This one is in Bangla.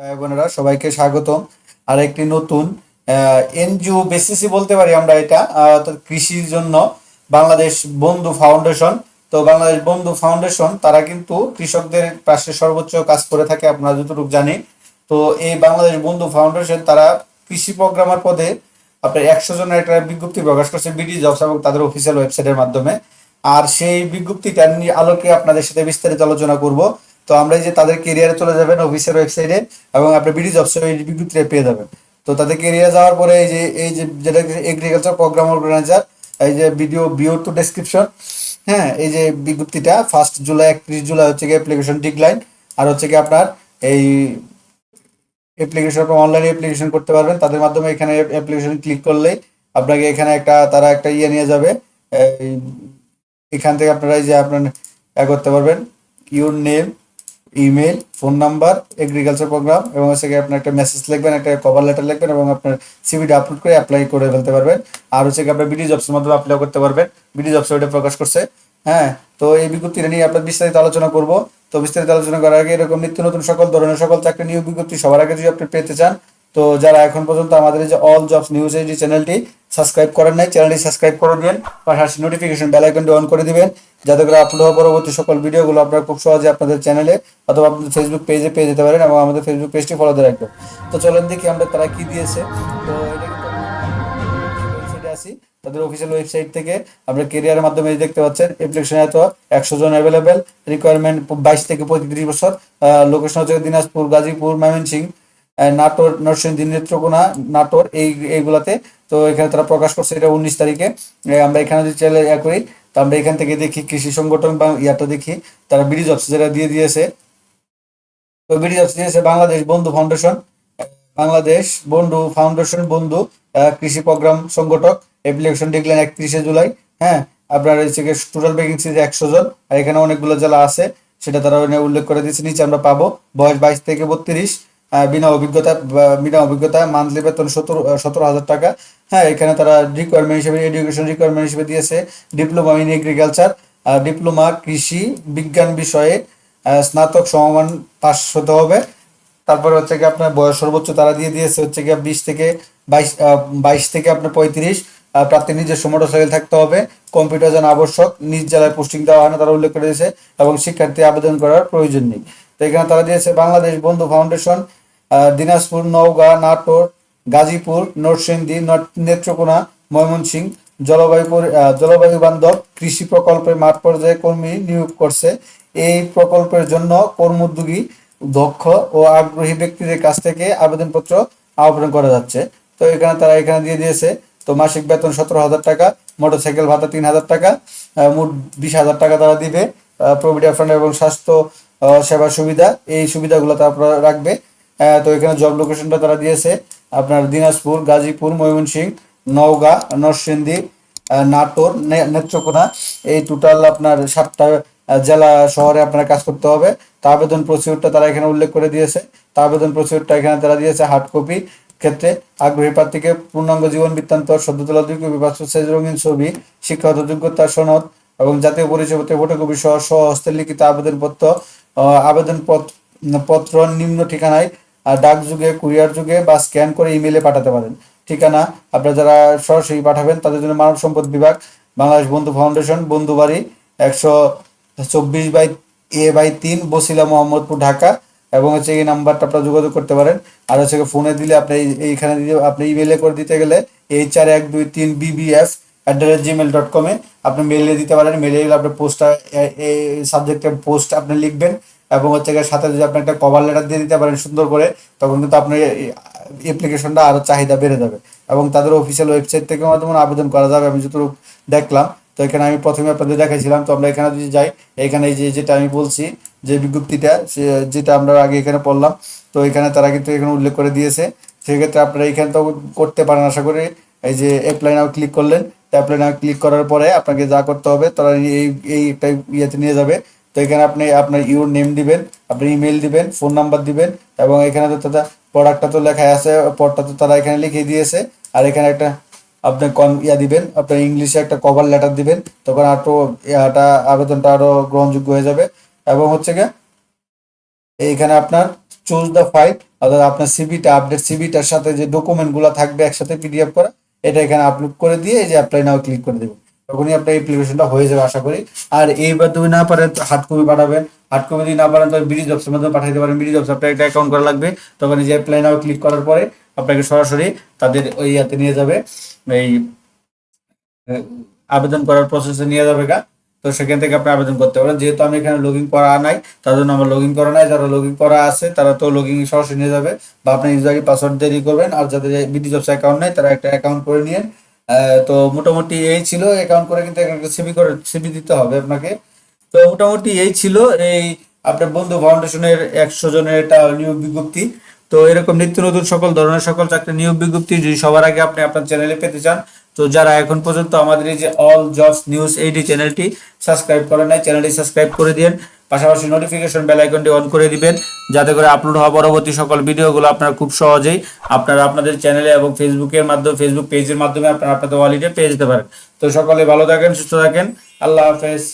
ভাই বোনেরা, সবাইকে স্বাগতম। আর একটি নতুন এনজিও বেসিসি বলতে পারি আমরা এটা কৃষির জন্য বাংলাদেশ বন্ধু ফাউন্ডেশন তো বাংলাদেশ বন্ধু ফাউন্ডেশন তারা কিন্তু কৃষকদের পাশে সর্বোচ্চ কাজ করে থাকে, আপনারা যতটুকু জানি তো এই বাংলাদেশ বন্ধু ফাউন্ডেশন তারা কৃষি প্রোগ্রামার পদে আপনার একশো জনের একটা বিজ্ঞপ্তি প্রকাশ করছে বিডি জবস এবং তাদের অফিসিয়াল ওয়েবসাইটের মাধ্যমে। আর সেই বিজ্ঞপ্তিটা নিয়ে আলোকে আপনাদের সাথে বিস্তারিত আলোচনা করব। তো আমরা যে তাদের কেরিয়ারে চলে যাবেন অফিসের ওয়েবসাইটে এবং আপনি বিডি এই বিজ্ঞপ্তিটা পেয়ে যাবেন। তো তাদের কেরিয়ারে যাওয়ার পরে এই যে এই যে যেটা এগ্রিকালচার প্রোগ্রাম অর্গানাইজার এই যে ভিডিও বিও টু ডেসক্রিপশন হ্যাঁ এই যে বিজ্ঞপ্তিটা ফার্স্ট জুলাই একত্রিশ জুলাই হচ্ছে কি অ্যাপ্লিকেশন ডিক্লাইন আর হচ্ছে কি আপনার এই অ্যাপ্লিকেশন অনলাইনে অ্যাপ্লিকেশন করতে পারবেন। তাদের মাধ্যমে এখানে অ্যাপ্লিকেশন ক্লিক করলেই আপনাকে এখানে একটা, তারা একটা ইয়ে নিয়ে যাবে। এখান থেকে আপনারা এই যে আপনার করতে পারবেন। Your name email phone number agriculture program এবং হচ্ছে গিয়ে আপনার একটা মেসেজ লিখবেন, একটা কভার লেটার লিখবেন, এবং আপনার সিভিটা আপলোড করে অ্যাপ্লাই করে ফেলতে পারবেন। আর হচ্ছে আপনার বিডি জবসের মাধ্যমে অ্যাপ্লাই করতে পারবেন। বিডি জবস ওইটা প্রকাশ করছে। হ্যাঁ তো এই বিজ্ঞপ্তিটা নিয়ে আপনার বিস্তারিত আলোচনা করব। তো বিস্তারিত আলোচনা করার আগে এরকম নিত্য নতুন সকল ধরনের সকল চাকরি নিয়োগ বিজ্ঞপ্তি সবার আগে যদি আপনি পেতে চান তো যারা এখন পর্যন্ত আমাদের যে অল জবস নিউজ এই যে চ্যানেলটি সাবস্ক্রাইব করেন নাই চ্যানেলটি সাবস্ক্রাইব করে দিন পাশাপাশি নোটিফিকেশন বেল আইকনটি অন করে দিবেন, যাতে করে আপলোড হওয়া পরবর্তী সকল ভিডিওগুলো আপনারা খুব সহজে আপনাদের চ্যানেলে অথবা আপনাদের ফেসবুক পেজে পেয়ে যেতে পারেন এবং আমাদের ফেসবুক পেজটি ফলোতে রাখবেন। তো চলেন দেখি আমরা তারা কি দিয়েছে। তো আসি, তাদের অফিসিয়াল ওয়েবসাইট থেকে আমরা কেরিয়ারের মাধ্যমে দেখতে পাচ্ছেন অ্যাপ্লিকেশন এত একশো জন অ্যাভেলেবেল রিকোয়ারমেন্ট বাইশ থেকে পঁয়ত্রিশ বছর লোকেশন হচ্ছে দিনাজপুর, গাজীপুর, ময়মনসিংহ নাটোর নরসিংদী নেত্রকোনা, নাটোর, এই, এইগুলাতে। তো এখানে তারা প্রকাশ করছে এটা উনিশ তারিখে। আমরা এখানে যদি চলে ইয়া করি, তো আমরা এখান থেকে দেখি কৃষি সংগঠন বা ইয়াটা দেখি, তারা বিডি জবস যেটা দিয়ে দিয়েছে। তো বিডি জবস দিয়েছে বাংলাদেশ বন্ধু ফাউন্ডেশন। বাংলাদেশ বন্ধু ফাউন্ডেশন বন্ধু কৃষি প্রোগ্রাম সংগঠক। অ্যাপ্লিকেশন দেখলেন একত্রিশে জুলাই হ্যাঁ? আপনার হচ্ছে টোটাল ভ্যাকেন্সি একশো জন, আর এখানে অনেকগুলো জেলা আছে, সেটা তারা উল্লেখ করে দিয়েছে। নিচে আমরা পাবো বয়স বাইশ থেকে বত্রিশ। বিনা অভিজ্ঞতা বিনা অভিজ্ঞতা মান্থলি বেতন সতেরো সতেরো হাজার টাকা। হ্যাঁ এখানে তারা রিকোয়ারমেন্ট হিসেবে এডুকেশন রিকোয়ারমেন্ট হিসেবে দিয়েছে। ডিপ্লোমা ইন এগ্রিকালচার ডিপ্লোমা কৃষি বিজ্ঞান বিষয়ে স্নাতক সমমান পাশ হতে হবে। তারপরে হচ্ছে কি আপনার বয়স সর্বোচ্চ তারা দিয়ে দিয়েছে হচ্ছে কি বিশ থেকে বাইশ বাইশ থেকে আপনার পঁয়ত্রিশ। আহ, প্রার্থীর নিজস্ব মোটরসাইকেল থাকতে হবে। কম্পিউটার যেন আবশ্যক নিজ জেলায় পোস্টিং দেওয়া হয় না তারা উল্লেখ করে দিয়েছে এবং শিক্ষার্থী আবেদন করার প্রয়োজন নেই। তো এখানে তারা দিয়েছে বাংলাদেশ বন্ধু ফাউন্ডেশন দিনাজপুর, নওগাঁ, নাটোর, গাজীপুর, নরসিংদী নেত্রকোনা, ময়মনসিংহ জলবায়ু জলবায়ু বান্ধব কৃষি প্রকল্পের মাঠ পর্যায়ে কর্মী নিয়োগ করছে। এই প্রকল্পের জন্য কর্মোদ্যোগী, দক্ষ ও আগ্রহী ব্যক্তিদের কাছ থেকে আবেদনপত্র আহ্বান করা যাচ্ছে। তো এখানে তারা এখানে দিয়ে দিয়েছে, তো মাসিক বেতন সতেরো হাজার টাকা, মোটরসাইকেল ভাতা তিন হাজার টাকা মোট বিশ হাজার টাকা তারা দিবে। প্রভিডেন্ট ফান্ড এবং স্বাস্থ্য সেবা সুবিধা, এই সুবিধাগুলো তারা রাখবে। তো এখানে জব লোকেশনটা তারা দিয়েছে। আপনার দিনাজপুর, গাজীপুর, ময়মনসিংহ, নওগাঁ, নরসিংদী নাটোর নেত্রকোনা। এই টোটাল আপনার সাতটা জেলা শহরে আপনার কাজ করতে হবে। তা আবেদন প্রসিডিউরটা তারা এখানে উল্লেখ করে দিয়েছে। তা আবেদন প্রসিডিউরটা এখানে তারা দিয়েছে হার্ড কপি ক্ষেত্রে। আগ্রহী প্রার্থীকে পূর্ণাঙ্গ জীবন বৃত্তান্ত, সদ্য তোলা কপি রঙিন ছবি, শিক্ষাগত যোগ্যতা, সনদ এবং জাতীয় পরিচয়পত্রের ফটোকপি সহ সহ হস্তে লিখিত আবেদনপত্র আবেদনপত্র পত্র নিম্ন ঠিকানায় ডাক যুগে, কুরিয়ার যুগে বা স্ক্যান করে ইমেলে পাঠাতে পারেন। ঠিকানা আপনারা যারা সরাসরি পাঠাবেন, তাদের জন্য মানব সম্পদ বিভাগ, বাংলাদেশ বন্ধু ফাউন্ডেশন বন্ধু বাড়ি একশো চব্বিশ বাই এ বাই তিন, বসিলা মোহাম্মদপুর, ঢাকা। এবং হচ্ছে এই নাম্বারটা আপনারা যোগাযোগ করতে পারেন। আর হচ্ছে ফোনে দিলে আপনি এই- এইখানে দিলে, আপনি ইমেলে করে দিতে গেলে এইচ আর এক দুই তিন BBF at the rate Gmail dot কমে আপনি মেলে দিতে পারেন। মেলে গেলে আপনার পোস্টটা সাবজেক্টে পোস্ট আপনি লিখবেন। এবং হচ্ছে গিয়ে সাথে যদি আপনি একটা কভার লেটার দিয়ে দিতে পারেন সুন্দর করে, তখন কিন্তু আপনার অ্যাপ্লিকেশনটা আরও চাহিদা বেড়ে যাবে। এবং তাদের অফিসিয়াল ওয়েবসাইট থেকে মাধ্যমে আবেদন করা যাবে, আমি যতটুকু দেখলাম। তো এখানে আমি প্রথমে আপনাদের দেখাইছিলাম, তো আমরা এখানে যদি যাই, এখানে যে, যেটা আমি বলছি, যে বিজ্ঞপ্তিটা যেটা আমরা আগে এখানে পড়লাম, তো এখানে তারা কিন্তু এখানে উল্লেখ করে দিয়েছে। সেক্ষেত্রে আপনারা এখানে তো করতে পারেন, আশা করি। এই যে অ্যাপ্লাই নাও ক্লিক করলেন অ্যাপ্লাই নাও ক্লিক করার পরে আপনাকে যা করতে হবে, তারা এই এই ইয়েতে নিয়ে যাবে। তো এখানে আপনি আপনার ইউর নেম দিবেন আপনি ইমেল দিবেন ফোন নাম্বার দিবেন এবং এখানে তো তারা প্রোডাক্টটা তো লেখাই আছে পদটা তো তারা এখানে লিখে দিয়েছে। আর এখানে একটা আপনি কন ইয়া দিবেন, আপনার ইংলিশে একটা কভার লেটার দিবেন, তখন আরও ইয়াটা, আবেদনটা আরও গ্রহণযোগ্য হয়ে যাবে। এবং হচ্ছে গিয়ে এইখানে আপনার চুজ দ্য ফাইল অর্থাৎ আপনার সিবিটা আপডেট সিবিটার সাথে যে ডকুমেন্টগুলো থাকবে একসাথে পিডিএফ করা, এটা এখানে আপলোড করে দিয়ে এই যে অ্যাপ্লাই নাও ক্লিক করে দেবেন তখনই আপনার অ্যাপ্লিকেশনটা হয়ে যাবে, আশা করি। আর এইবার তুমি না পারেন হার্ড কপি পাঠাবেন। হার্ড কপি যদি না পারেন তো বিডি জবসের মাধ্যমে পাঠাতে পারেন। বিডি জবস আপনার একটা অ্যাকাউন্ট করা লাগবে। তখন এই যে অ্যাপ্লাই নাও ক্লিক করার পরে আপনাকে সরাসরি তাদের ওই ইয়াতে নিয়ে যাবে। এই আবেদন করার প্রসেসে নিয়ে যাবে গা। তো সেখান থেকে আপনি আবেদন করতে পারেন। যেহেতু আমি এখানে লগ ইন করা নাই, তার জন্য আমার লগ ইন করা নাই। যারা লগ ইন করা আছে, তারা তো লগ ইন সরাসরি নিয়ে যাবে। বা আপনি ইউজার পাসওয়ার্ড দেরি করবেন। আর যাদের বিডি জবস অ্যাকাউন্ট নেই, তারা একটা অ্যাকাউন্ট করে নিয়ে তো মোটামুটি এই ছিল অ্যাকাউন্ট করে কিন্তু সিবি করে সিবি দিতে হবে আপনাকে। তো মোটামুটি এই ছিল এই আপনার বন্ধু ফাউন্ডেশনের একশো জনের এটা নিয়োগ বিজ্ঞপ্তি। তো এরকম নিত্য নতুন সকল ধরনের সকল চাকরি নিয়োগ বিজ্ঞপ্তি যদি সবার আগে আপনি আপনার চ্যানেলে পেতে চান, তো যারা এখন পর্যন্ত আমাদের এই যে অল জবস নিউজ এইটি চ্যানেলটি সাবস্ক্রাইব করেন নাই চ্যানেলটি সাবস্ক্রাইব করে দিন পাশাপাশি নোটিফিকেশন বেল আইকনটি অন করে দিবেন, যাতে করে আপলোড হওয়া পরবর্তী সকল ভিডিওগুলো আপনারা খুব সহজেই আপনারা আপনাদের চ্যানেলে এবং ফেসবুকের মাধ্যমে ফেসবুক পেজের মাধ্যমে আপনারা আপনাদের ওয়ালিডে পেয়ে যেতে পারেন। তো সকলে ভালো থাকেন, সুস্থ থাকেন। আল্লাহ হাফেজ।